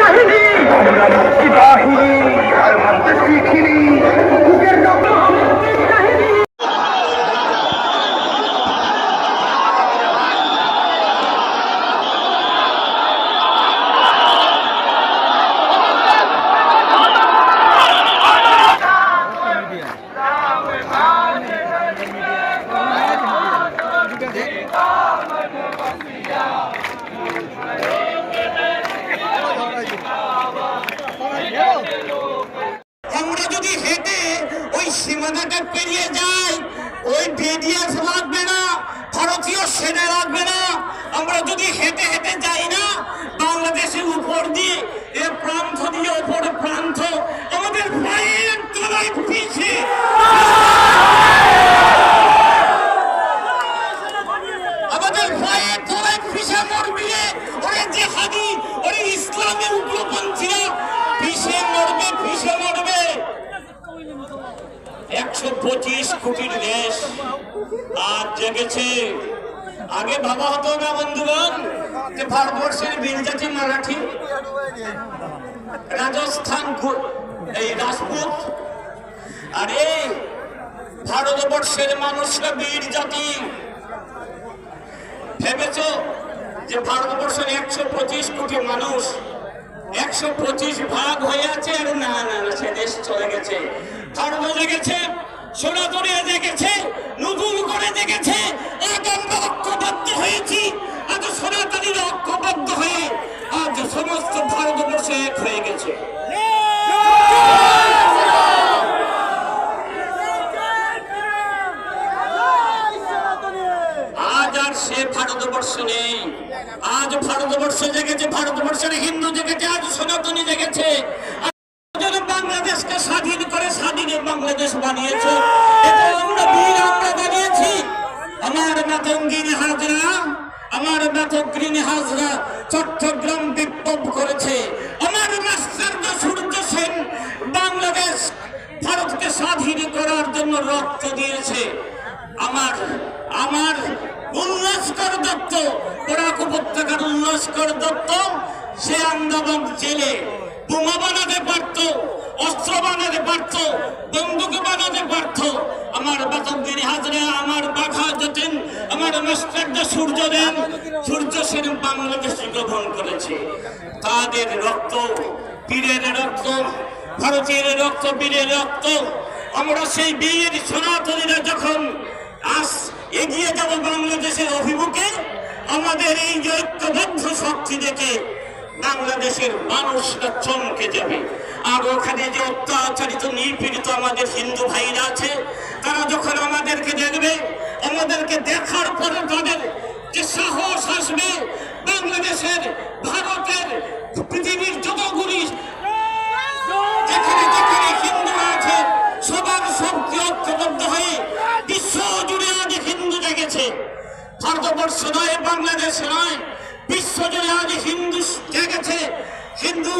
বাহিনী। আর মানতে শিখিনি। আমরা যদি হেঁটে ওই সীমানাটা পেরিয়ে যাই, ওই বিডিএফ লাগবে না, ভারতীয় সেনা লাগবে না আমরা যদি হেঁটে হেঁটে যাই না বাংলাদেশের উপর দিয়ে, এ প্রান্ত দিয়ে ওপর প্রান্ত, আমাদের পায়ের তলায় আমাদের পায়ের তলায় পিছে মরবি রে। ওরে জেহাদি, ওরে ইসলামের উগ্রপন্থীরা পিছে একশো পঁচিশ কোটির দেশ আর জেগেছে। আগে ভাবা হতো না, বন্ধুগণ, যে ভারতবর্ষের বীর জাতি মারাঠি? রাজস্থান এই রাজপুত। ভারতবর্ষের মানুষরা বীর জাতি। ভেবেছ যে ভারতবর্ষের একশো পঁচিশ কোটি মানুষ একশো পঁচিশ ভাগ হয়ে চলে গেছে। ধর্ম জেগেছে সনাতনীরা জেগেছে, নতুন করে জেগেছে। আজ আমরা ঐক্যবদ্ধ হয়েছি, আজ সনাতনীরা ঐক্যবদ্ধ হয়ে আজ সমস্ত ভারতবর্ষ এক হয়ে গেছে। নেই। আজ ভারতবর্ষ জেগেছে, ভারতবর্ষের হিন্দু জেগেছে, আজ সনাতনী জেগেছে আজ যেন বাংলাদেশকে স্বাধীন করে স্বাধীনের বাংলাদেশ বানিয়েছে, এটা আমরা বীর আমরা বানিয়েছি। আমার হাজরা, আমার মাতঙ্গিনী হাজরা চট্টগ্রাম বিপ্লব করেছে। আমার মাস্টার সূর্য সেন বাংলাদেশ ভারতকে স্বাধীন করার জন্য রক্ত দিয়েছে। আমার আমার উল্লাসকর দত্ত উপত্যকার উল্লাসকর দত্ত, সে আন্দামান জেলে বোমা বানাতে পারত, অস্ত্র বানাতে পারত আমার বাতন্দিনী হাজরা, আমার বাঘা যতীন আমার মাস্টারদা সূর্য দেন। সূর্য সেন বাংলাদেশে গ্রহণ করেছে। তাদের রক্ত পীরের রক্ত ভারতীয় রক্ত, বীরের রক্ত। আমরা সেই বীর সনাতনীরা যখন আস, এগিয়ে যাব বাংলাদেশের অভিমুখে, আমাদের এই ঐক্যবদ্ধ শক্তি দেখে বাংলাদেশের মানুষরা চমকে যাবে। আর ওখানে যে অত্যাচারিত, নিপীড়িত আমাদের হিন্দু ভাইরা আছে তারা যখন আমাদেরকে দেখবে, আমাদেরকে দেখার পরে তাদের যে সাহস আসবে, বাংলাদেশের, ভারতের, পৃথিবীর যতগুলি যেখানে যেখানে হিন্দুরা আছে, সবার শক্তি ঐক্যবদ্ধ হয়ে বিশ্ব জুড়ে আজ হিন্দু জেগেছে। ভারতবর্ষ নয়, বাংলাদেশ নয়, বিশ্ব জুড়ে আজ হিন্দু জেগেছে। হিন্দু